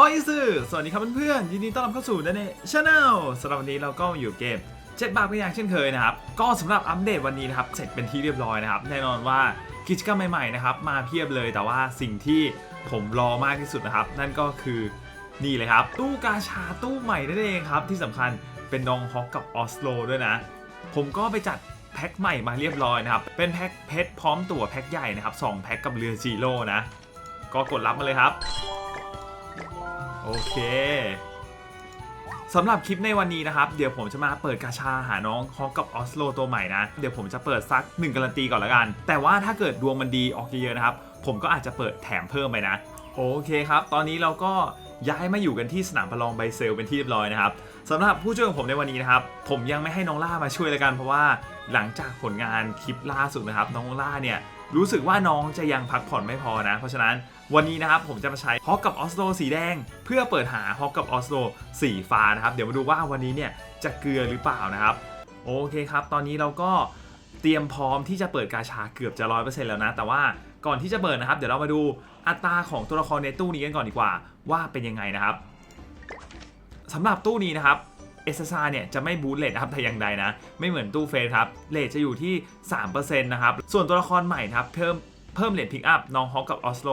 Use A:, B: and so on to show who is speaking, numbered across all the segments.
A: โอ้ยสื่อสวัสดีครับเพื่อนๆยินดีต้อนรับเข้าสู่ดันเนชาแนลสำหรับวันนี้เราก็อยู่เกมเจ็ดบาทก็อย่างเช่นเคยนะครับ ก็สำหรับอัปเดตวันนี้นะครับ เสร็จเป็นที่เรียบร้อยนะครับ แน่นอนว่ากิจกรรมใหม่ๆนะครับ มาเพียบเลยแต่ว่าสิ่งที่ผมรอมากที่สุดนะครับ นั่นก็คือนี่เลยครับ ตู้กาชาตู้ใหม่นั่นเองครับ ที่สำคัญเป็นน้องฮอกกับออสโลด้วยนะ ผมก็ไปจัดแพ็คใหม่มาเรียบร้อยนะครับ เป็นแพ็คเพชรพร้อมตั๋วแพ็คใหญ่นะครับสองแพ็คกับเรือจีโร่นะ ก็กดรับมาเลยครับ โอเคสำหรับคลิปในวันนี้นะครับ เดี๋ยวผมจะมาเปิดกาชาหาน้องฮอกกับออสโลตัวใหม่นะ เดี๋ยวผมจะเปิดสัก 1 การันตีก่อนละกัน แต่ว่าถ้าเกิดดวงมันดีออกเยอะๆนะครับ ผมก็อาจจะเปิดแถมเพิ่มไปนะ โอเคครับ ตอนนี้เราก็ย้ายมาอยู่กันที่สนามประลองไบเซลเป็นที่เรียบร้อยนะครับสำหรับผู้ช่วยของผมในวันนี้นะครับ ผมยังไม่ให้น้องล่ามาช่วยลยกันเพราะว่าหลังจากผลงานคลิปล่าสุดนะครับ น้องล่าเนี่ย รู้สึกว่าน้องจะยังพักผ่อนไม่พอนะ เพราะฉะนั้นวันนี้นะครับผมจะมาใช้ฮอกกับออสโลสีแดง เพื่อเปิดหาฮอกกับออสโลสีฟ้านะครับ เดี๋ยวมาดูว่าวันนี้เนี่ยจะเกลือหรือเปล่านะครับ โอเคครับ ตอนนี้เราก็เตรียมพร้อมที่จะเปิดกาชาเกือบจะร้อยเปอร์เซ็นต์แล้วนะ แต่ว่าก่อนที่จะเปิดนะครับ เดี๋ยวเรามาดูอัตราของตัวละครในตู้นี้กันก่อนดีกว่า ว่าเป็นยังไงนะครับสำหรับตู้นี้นะครับ เอสซาเนี่ยจะไม่บูทเลทนะครับแต่อย่างใดนะ ไม่เหมือนตู้เฟสครับเลทจะอยู่ที่ 3%นะครับ ส่วนตัวละครใหม่นะครับเพิ่มเพิ่มเลทพิกอัพน้องฮอกกับออสโล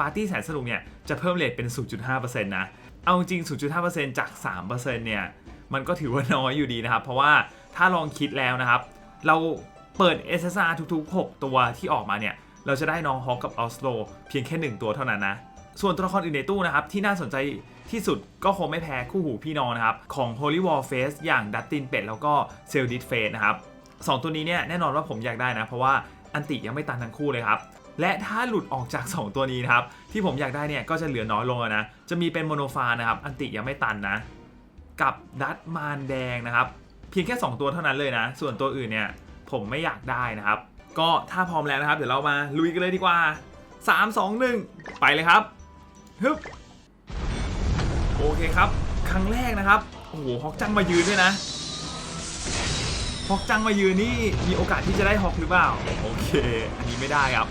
A: ปาร์ตี้แสนสนุกเนี่ยจะเพิ่มเลทเป็น 0.5%นะเอาจริง 0.5%จาก 3%เนี่ยมันก็ถือว่าน้อยอยู่ดีนะครับ เพราะว่าถ้าลองคิดแล้วนะครับ เราเปิด SSR ทุกๆ 6 ตัวที่ออกมาเนี่ย เราจะได้น้องฮอกกับออสโลเพียงแค่ 1 ตัวเท่านั้นนะ ส่วนตัวละครอื่นในตู้นะครับที่น่าสนใจที่สุดก็คงไม่แพ้คู่หูพี่น้องนะครับของ Holy War Face อย่างดัตตินเป็ดแล้วก็เซลดิ f เฟสนะครับสองตัวนี้เนี่ยแน่นอนว่าผมอยากได้นะ เพราะว่าอันติยังไม่ตันทั้งคู่เลยครับและถ้าหลุดออกจาก 2 ตัวนี้นะครับที่ผมอยากได้เนี่ยก็จะเหลือน้อยลงนะจะมีเป็นโมโนฟานะครับอันติยังไม่ตันนะ กับดัตมานแดงนะครับเพียงแค่ 2 ตัวเท่านั้นเลยนะ ส่วนตัวอื่นเนี่ยผมไม่อยากได้นะครับ ก็ถ้าพร้อมแล้วนะครับ เดี๋ยวเรามาลุยกันเลยดีกว่า 3 2 1 ไปเลยครับ ฮึบโอเคครับ ครั้งแรกนะครับ โอ้โหฮอกจังมายืนด้วยนะฮอกจังมายืนนี่ มีโอกาสที่จะได้ฮอกหรือเปล่า โอเค อันนี้ไม่ได้ครับ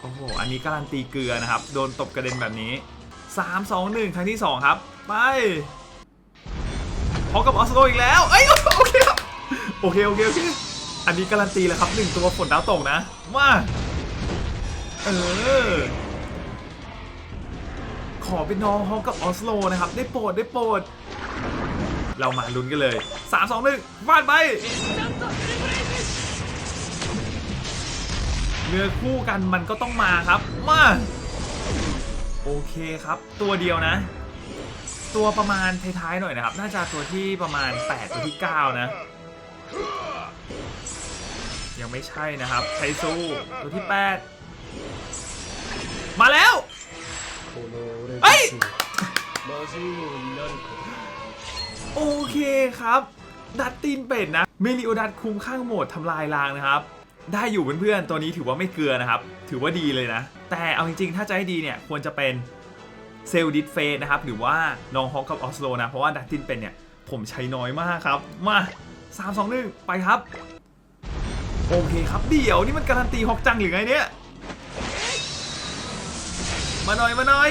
A: โอ้โห อันนี้การันตีเกลือนะครับ โดนตบกระเด็นแบบนี้ 3 2 1 ครั้งที่ 2 ครับ ไปฮอกกับออสโลอีกแล้ว เอ้ย โอเคครับ โอเค โอเค โอเค อันนี้การันตีแล้วครับหนึ่งตัวฝนดาวตกนะ มา เออ ขอเป็นน้องฮอกกับออสโลนะครับ ได้โปรดได้โปรด เรามาลุ้นกันเลย 3 2 1ฟาดไปเนื้อคู่กันมันก็ต้องมาครับ มา โอเคครับ ตัวเดียวนะ ตัวประมาณท้ายๆหน่อยนะครับ น่าจะตัวที่ประมาณ 8 ตัวที่ 9 นะ ยังไม่ใช่นะครับไทซูตัวที่ 8 มาแล้ว
B: เฮ้ย
A: โอเคครับ ดัตตินเป็ดนะเมลิโอดัตคุมข้างโหมดทำลายรางนะครับ ได้อยู่เพื่อนๆตัวนี้ถือว่าไม่เกลือนะครับ ถือว่าดีเลยนะ แต่เอาจริงๆ ถ้าจะให้ดีเนี่ยควรจะเป็นเซลดิสเฟสนะครับ หรือว่าน้องฮอกกับออสโลนะ เพราะว่าดัตตินเป็นเนี่ย ผมใช้น้อยมากครับ มา3 2 1ไปครับ โอเคครับ เดี๋ยวนี่มันการันตีฮอกจังหรือไงเนี่ย มาหน่อยมาหน่อย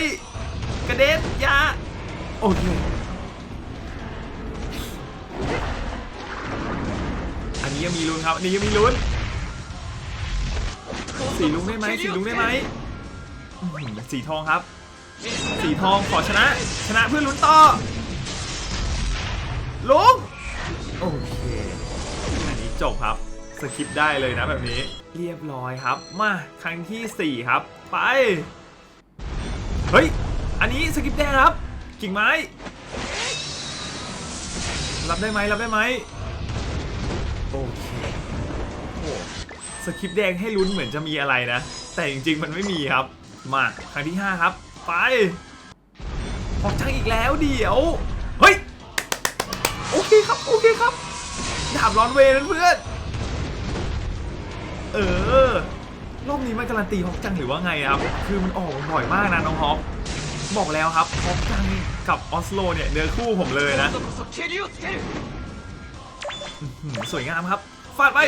A: กระเด็นยาโอเค อันนี้ยังมีลุ้นครับอันนี้ยังมีลุ้นสีลุ้งได้ไหมสีลุ้งได้ไหมสีทองครับ สีทองขอชนะ ชนะเพื่อลุ้นต่อลุงโอเคอันนี้จบครับสคิปได้เลยนะแบบนี้ เรียบร้อยครับ มาครั้งที่ 4 ครับ ไป เฮ้ย อันนี้สกิปแดงครับกิ่งไม้ รับได้ไหมรับได้ไหมโอเคโอ้สคริปแดงให้ลุ้นเหมือนจะมีอะไรนะ แต่จริงๆมันไม่มีครับ มาครั้งที่ 5 ครับ ไปออกช่างอีกแล้วเดี๋ยว เฮ้ย โอเคครับ โอเคครับดาบร้อนเวนั่นเพื่อน เออรอบนี้มันการันตีฮอกจังหรือว่าไงครับ คือมันออกบ่อยมากนะน้องฮอก บอกแล้วครับพบกันกับออสโลเนี่ยเนื้อคู่ผมเลยนะ สวยงามครับ ฟาดไป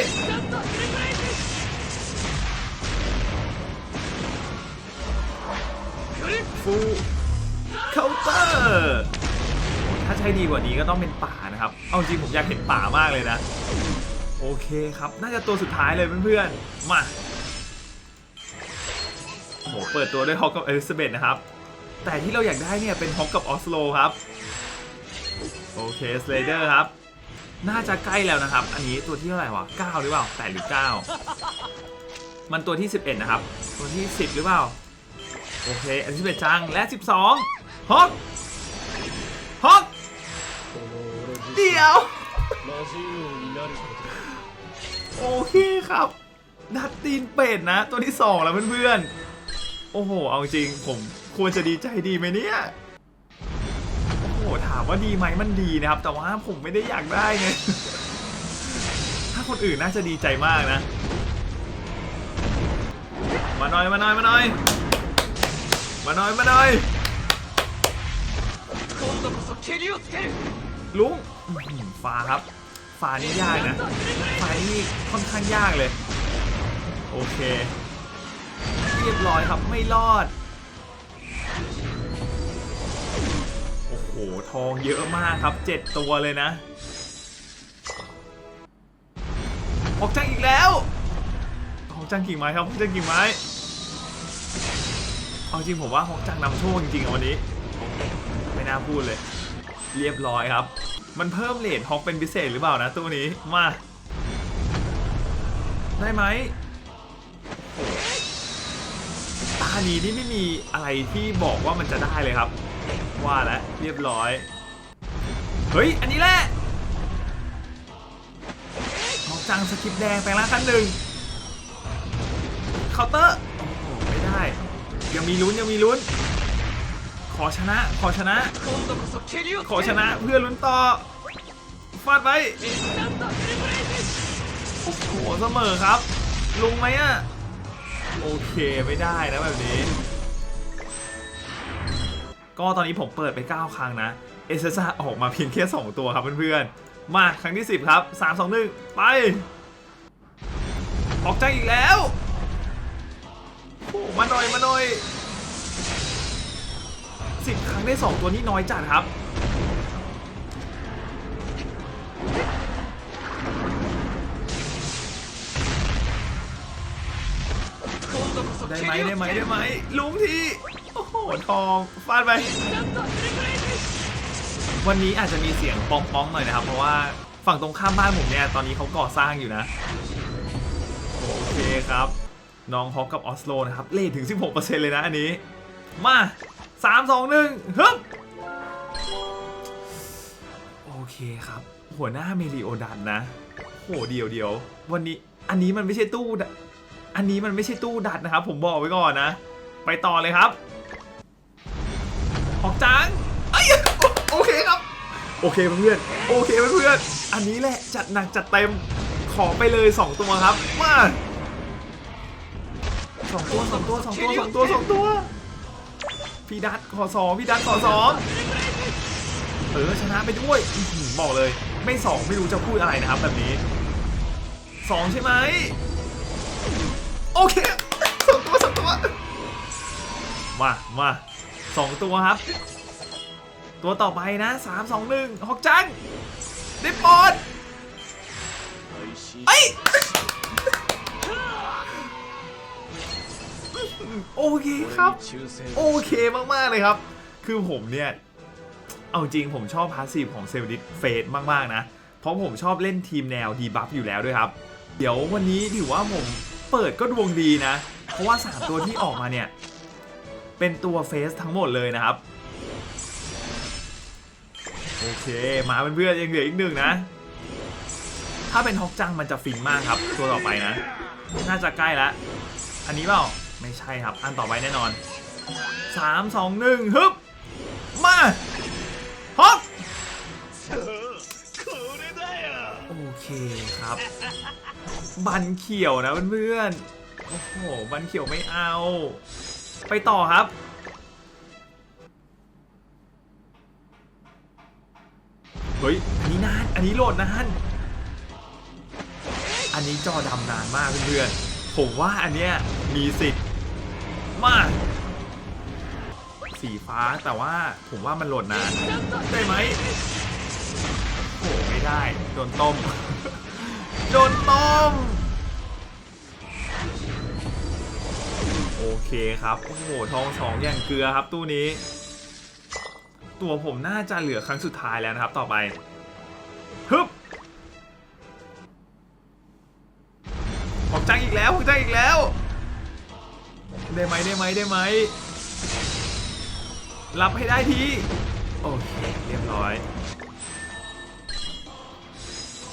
A: ฟูเคาน์เตอร์ถ้าใช้ดีกว่านี้ก็ต้องเป็นป่านะครับ เอาจริงผมอยากเห็นป่ามากเลยนะ โอเคครับ น่าจะตัวสุดท้ายเลยเพื่อนๆ มาโอ้โหเปิดตัวด้วยฮอกกับเอลิซาเบธนะครับ แต่ที่เราอยากได้เนี่ยเป็นฮอกกับออสโลครับ โอเคสเลเดอร์ครับ น่าจะใกล้แล้วนะครับ อันนี้ตัวที่เท่าไหร่วะ9หรือเปล่า8หรือ 9 มันตัวที่ 11 นะครับ ตัวที่ 10 หรือเปล่า โอเค อันที่11จัง และ 12ฮอกฮอกเดี๋ยว โอเคครับนัดตีนเป็ดนะ ตัวที่ 2 แล้วเพื่อนๆ โอ้โห เอาจริงผมควรจะดีใจดีไหมเนี่ย โอ้โห ถามว่าดีไหมมันดีนะครับ แต่ว่าผมไม่ได้อยากได้ไง ถ้าคนอื่นน่าจะดีใจมากนะ มาหน่อย มาหน่อย มาหน่อย มาหน่อย มาหน่อยลุงฟ้าครับฟ้านี่ยากนะฟ้านี่ค่อนข้างยากเลย โอเค รียบร้อยครับไม่รอด โอ้โห ทองเยอะมากครับเจ็ดตัวเลยนะออกจังอีกแล้วออกจังกิ่งไม้ครับออกจังกิ่งไม้เอาจริงผมว่าฮอกจังนำโชคจริงๆวันนี้ ไม่น่าพูดเลย เรียบร้อยครับ มันเพิ่มเลทฮอกเป็นพิเศษหรือเปล่านะตัวนี้มา ได้ไหม ตานี้นี่ไม่มีอะไรที่บอกว่ามันจะได้เลยครับ ว่าแล้วเรียบร้อย เฮ้ย อันนี้แหละน้องจังสกิปแดงแปลงร่างขั้นหนึ่งเคาน์เตอร์โอ้โหไม่ได้ ยังมีลุ้นยังมีลุ้น ขอชนะขอชนะ ขอชนะเพื่อลุ้นต่อฟาดไปโอ้โหเสมอครับ ลุงไหมอะ โอเคไม่ได้นะแบบนี้ ก็ตอนนี้ผมเปิดไป 9 ครั้งนะ เอเซซ่าออกมาเพียงแค่ 2 ตัวครับเพื่อนๆ มาครั้งที่ 10 ครับ 3 2 1 ไป ออกใจอีกแล้วโอ้มาหน่อยมาหน่อย10 ครั้งได้ 2 ตัวนี้น้อยจัดครับ ได้ไหมได้ไหมได้ไหมลุงทีโอ้โหทองฟาดไป วันนี้อาจจะมีเสียงป้องป้องหน่อยนะครับ เพราะว่าฝั่งตรงข้ามบ้านผมเนี่ยตอนนี้เขาก่อสร้างอยู่นะ โอเคครับ น้องฮอกกับออสโลนะครับเลทถึง 16%เลยนะอันนี้ มา 3 2 1ฮึบโอเคครับ หัวหน้าเมริโอดันนะโหเดียวเดียววันนี้อันนี้มันไม่ใช่ตู้ อันนี้มันไม่ใช่ตู้ดัดนะครับ ผมบอกไว้ก่อนนะ ไปต่อเลยครับฮอกจังเอ้ยโอเคครับ โอเคเพื่อนๆโอเคเพื่อนๆอันนี้แหละจัดหนักจัดเต็มขอไปเลย 2 ตัวครับมาสองตัวสองตัวสองตัวสองตัวสองตัว พี่ดัดขอสองพี่ดัดขอสองเออชนะไปด้วยอื้อหือบอกเลย ไม่สองไม่รู้จะพูดอะไรนะครับแบบนี้สองใช่ไหม โอเคสองตัวสองตัวมามาสองตัวครับ ตัวต่อไปนะสามสองหนึ่งฮอกจังได้ปอดไอยโอเคครับ
B: 抽選
A: โอเคมากๆเลยครับ คือผมเนี่ย เอาจริงผมชอบพาสซีฟของเซลดิสเฟสมาก ๆ นะ เพราะผมชอบเล่นทีมแนวดีบัฟอยู่แล้วด้วยครับ เดี๋ยววันนี้ถือว่าผม เปิดก็ดวงดีนะ เพราะว่า 3 ตัวที่ออกมาเนี่ย เป็นตัวเฟสทั้งหมดเลยนะครับ โอเค มาเป็นเพื่อนยังเหลืออีกหนึ่งนะ ถ้าเป็นฮอกจังมันจะฟินมากครับ ตัวต่อไปนะ น่าจะใกล้ละ อันนี้เปล่า ไม่ใช่ครับ อันต่อไปแน่นอน 3 2 1ฮึบ มาฮอกโอเคครับ บันเขียวนะเพื่อนๆ โอ้โห บันเขียวไม่เอา ไปต่อครับ เฮ้ย อันนี้นาน อันนี้โหลดนาน อันนี้จอดำนานมากเพื่อนๆ ผมว่าอันเนี้ยมีสิทธิ์มาสีฟ้าแต่ว่าผมว่ามันโหลดนาน ได้ไหมโอ้โหไม่ได้ โดนต้ม โดนต้มโอเคครับ โอ้โห ทองสองอย่างเกลือครับตู้นี้ ตัวผมน่าจะเหลือครั้งสุดท้ายแล้วนะครับต่อไปฮึบผมจังอีกแล้วผมจังอีกแล้ว ได้ไหมได้ไหมได้ไหมรับให้ได้ที โอเค เรียบร้อย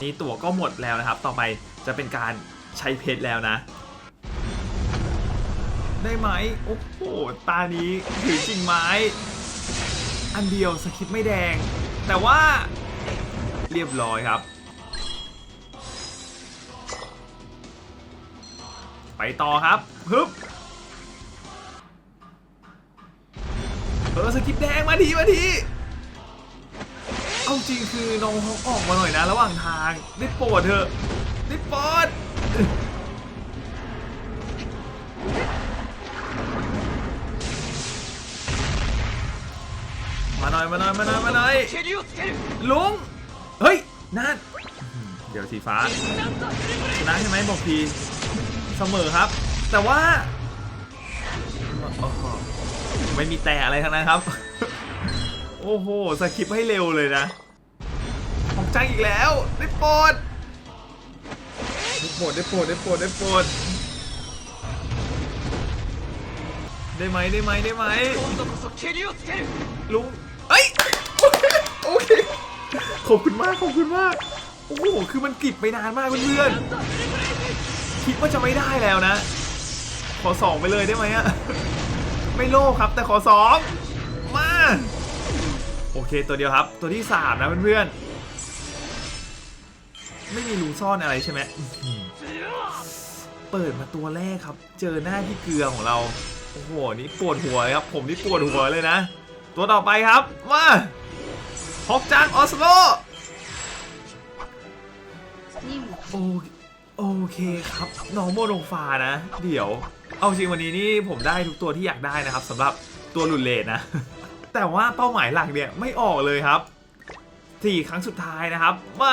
A: นี่ตั๋วก็หมดแล้วนะครับ ต่อไปจะเป็นการใช้เพชรแล้วนะ ได้ไหมโอ้โหตานี้ถือจริงไม้ อันเดียวสคริปไม่แดง แต่ว่าเรียบร้อยครับ ไปต่อครับฮึบเออสคริปแดงมาทีมาที เอาจริงคือน้องเขาออกมาหน่อยนะ ระหว่างทางได้โปรดเถอะได้โปรดมาหน่อยมาหน่อยมาหน่อยมาหน่อยลุงเฮ้ยนั่นเดี๋ยวสีฟ้าชนะใช่ไหมบอกพีเสมอครับ แต่ว่าไม่มีแต่อะไรทั้งนั้นครับ โอ้โหสกิปให้เร็วเลยนะ จังอีกแล้วได้ปรดได้ปรดได้ปรดได้ปรดได้ปดได้ไหมได้ไหมได้ไหมลุงเฮ้ยโอเคขอบคุณมากขอบคุณมากโอ้โหคือมันกิบไปนานมากเพื่อนคิดว่าจะไม่ได้แล้วนะ ขอสองไปเลยได้ไหมอะไม่โลภครับแต่ขอสองมาโอเคตัวเดียวครับ ตัวที่ 3 นะเพื่อนๆ ไม่มีรูซ่อนอะไรใช่ไหมอื้อหือเปิดมาตัวแรกครับ เจอหน้าที่เกลือของเรา โอ้โห นี่ปวดหัวเลยครับ ผมนี่ปวดหัวเลยนะ ตัวต่อไปครับ มาฮอกจังออสโล
C: 任務
A: โอโอเคครับ น้องโมโนฟานะ เดี๋ยว เอาจริงวันนี้นี่ผมได้ทุกตัวที่อยากได้นะครับสำหรับตัวหลุดเลทนะ แต่ว่าเป้าหมายหลักเนี่ยไม่ออกเลยครับสี่ครั้งสุดท้ายนะครับ มา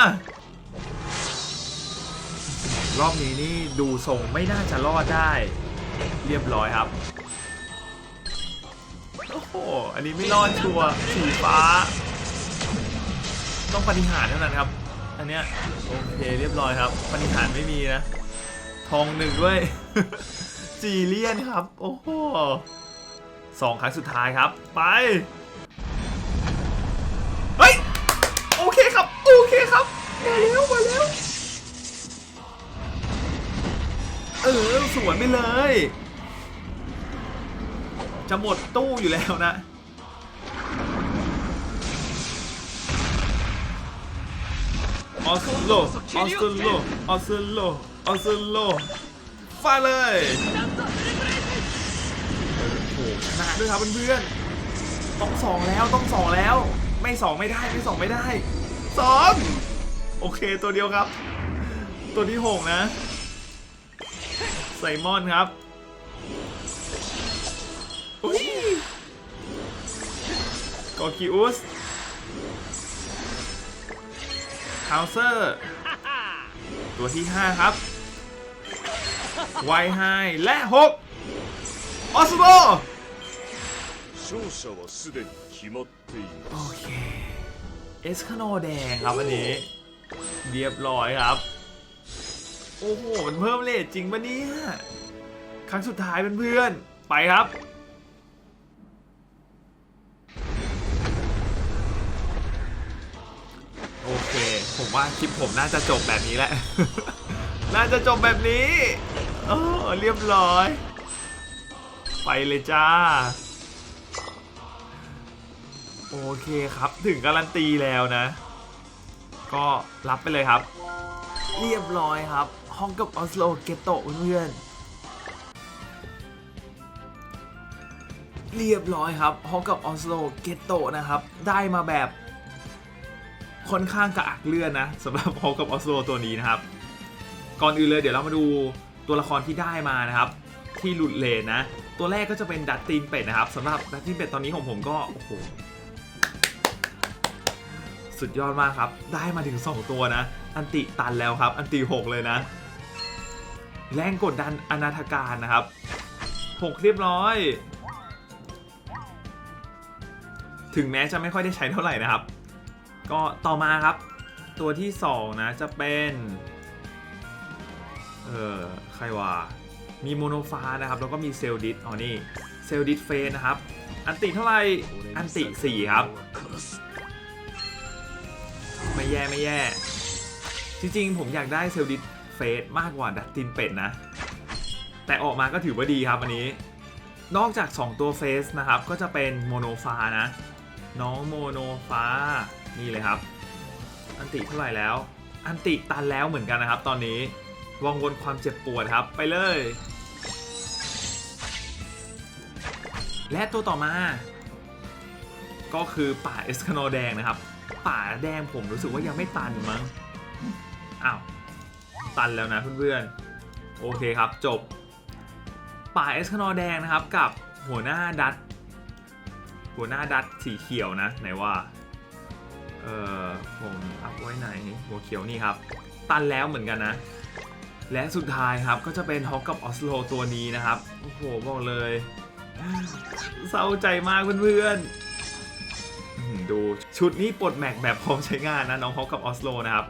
A: รอบนี้นี่ดูทรงไม่น่าจะรอดได้ เรียบร้อยครับ โอ้โห อันนี้ไม่รอดชัวร์สีฟ้า ต้องปฏิหารเท่านั้นครับ อันเนี้ยโอเคเรียบร้อยครับปฏิหารไม่มีนะ ทองหนึ่งด้วยจีเลียนครับ โอ้โหสองครั้งสุดท้ายครับ ไปเฮ้ยโอเคครับ โอเคครับมาแล้วมาแล้ว เออสวนไปเลย จะหมดตู้อยู่แล้วนะ ออสโล ออสโล ออสโล ออสโลฟาเลยโหชนะด้วยครับเพื่อนๆต้องสองแล้วต้องสองแล้ว ไม่สองไม่ได้ไม่สองไม่ได้สองโอเคตัวเดียวครับ ตัวที่หกนะ ไซมอนครับกอคิอุสคาวเซอร์ ตัวที่ 5 ครับ ไวไฮและ 6 ออสโบโอเค เอสคาโนแดงครับอันนี้ เรียบร้อยครับ โอ้โห มันเพิ่มเลทจริงปะเนี่ย ครั้งสุดท้ายเพื่อนๆ ไปครับ โอเค ผมว่าคลิปผมน่าจะจบแบบนี้แหละ น่าจะจบแบบนี้เออเรียบร้อย ไปเลยจ้า โอเคครับถึงการันตีแล้วนะ ก็รับไปเลยครับ เรียบร้อยครับ ห้องกับออสโลเกโตเพื่อนเรียบร้อยครับห้องกับออสโลเกโตนะครับ ได้มาแบบ ค่อนข้างกระอักเลือนนะสำหรับฮอกกับออสโลตัวนี้นะครับ ก่อนอื่นเลยเดี๋ยวเรามาดูตัวละครที่ได้มานะครับ ที่หลุดเลนนะ ตัวแรกก็จะเป็นดัตตีนเป็ดนะครับสำหรับดัตตีนเป็ดตอนนี้ของผมก็โอ้โหสุดยอดมากครับ ได้มาถึง 2 ตัวนะ อันติตันแล้วครับ อันติ 6 เลยนะ แรงกดดันอนาถการนะครับ 6 เรียบร้อย ถึงแม้จะไม่ค่อยได้ใช้เท่าไหร่นะครับ ก็ต่อมาครับ ตัวที่ 2 นะจะเป็น เออใครวะมีโมโนฟานะครับ แล้วก็มีเซลดิสอ๋อนี่เซลดิสเฟนนะครับ อันติเท่าไหร่ อันติ 4 ครับ ไม่แย่ไม่แย่ จริงๆ ผมอยากได้เซลดิส ฟสมากกว่าดัตตินเป็ดนะ แต่ออกมาก็ถือว่าดีครับอันนี้ นอกจาก 2 ตัวเฟสนะครับ ก็จะเป็นโมโนฟานะ น้องโมโนฟ้านี่เลยครับ อันติเท่าไหร่แล้ว อันติตันแล้วเหมือนกันนะครับ ตอนนี้วังวนความเจ็บปวดครับไปเลย และตัวต่อมา ก็คือป่าเอสคาโนแดงนะครับ ป่าแดงผมรู้สึกว่ายังไม่ตันมั้งอ้าว ตันแล้วนะเพื่อนๆ โอเคครับจบ ป่าเอสคาโนแดงนะครับกับหัวหน้าดัตหัวหน้าดัตสีเขียวนะไหนว่า เออผมอัพไว้ไหนหัวเขียวนี่ครับ ตันแล้วเหมือนกันนะ และสุดท้ายครับก็จะเป็นฮอกกับออสโลตัวนี้นะครับ โอ้โหบอกเลยเศร้าใจมากเพื่อนๆดูชุดนี้ปลดแม็กแบบพร้อมใช้งานนะน้องฮอกกับออสโลนะครับ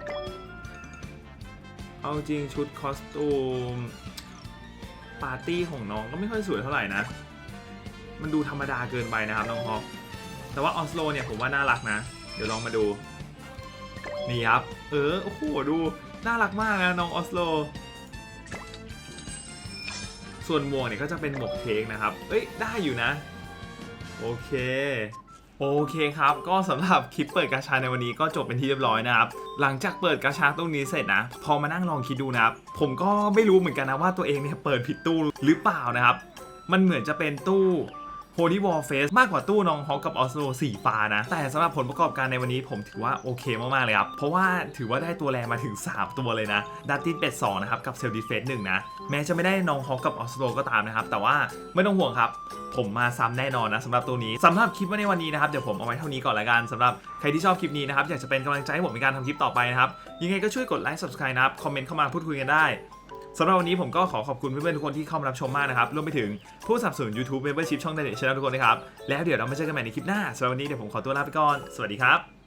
A: เอาจริงชุดคอสตูมปาร์ตี้ของน้องก็ไม่ค่อยสวยเท่าไหร่นะ มันดูธรรมดาเกินไปนะครับน้องฮอกแต่ว่าออสโลเนี่ยผมว่าน่ารักนะ เดี๋ยวลองมาดู นี่ครับ เออ โอ้โห ดู น่ารักมากนะน้องออสโล ส่วนหมวกเนี่ยก็จะเป็นหมวกเค้กนะครับ เอ้ย ได้อยู่นะ โอเค โอเคครับ ก็สำหรับคลิปเปิดกาชาในวันนี้ก็จบเป็นที่เรียบร้อยนะครับ หลังจากเปิดกาชาตู้นี้เสร็จนะ พอมานั่งลองคิดดูนะครับ ผมก็ไม่รู้เหมือนกันนะว่าตัวเองเนี่ยเปิดผิดตู้หรือเปล่านะครับ มันเหมือนจะเป็นตู้ Holy War Face มากกว่าตู้น้องฮอกกับออสโลสีฟ้านะ แต่สำหรับผลประกอบการในวันนี้ผมถือว่าโอเคมาก ๆ เลยครับ เพราะว่าถือว่าได้ตัวแรงมาถึง 3 ตัวเลยนะดัตตินเป็ด2นะครับ กับเซลดิเฟสหนึ่งนะ แม้จะไม่ได้น้องฮอกกับออสโลก็ตามนะครับ แต่ว่าไม่ต้องห่วงครับ ผมมาซ้ำแน่นอนนะสำหรับตัวนี้สำหรับคลิปวันในวันนี้นะครับเดี๋ยวผมเอาไว้เท่านี้ก่อนละกันสำหรับใครที่ชอบคลิปนี้นะครับอยากจะเป็นกำลังใจให้ผมในการทำคลิปต่อไปนะครับยังไงก็ช่วยกดไลค์ subscribe นะครับคอมเมนต์เข้ามาพูดคุยกันได้ สำหรับวันนี้ผมก็ขอขอบคุณเพื่อนๆทุกคนที่เข้ามารับชมมากนะครับ รวมไปถึงผู้สนับสนุน YouTube Membership ช่องเดนิชแนลทุกคนนะครับ แล้วเดี๋ยวเรามาเจอกันใหม่ในคลิปหน้าสำหรับวันนี้เดี๋ยวผมขอตัวลาไปก่อน สวัสดีครับ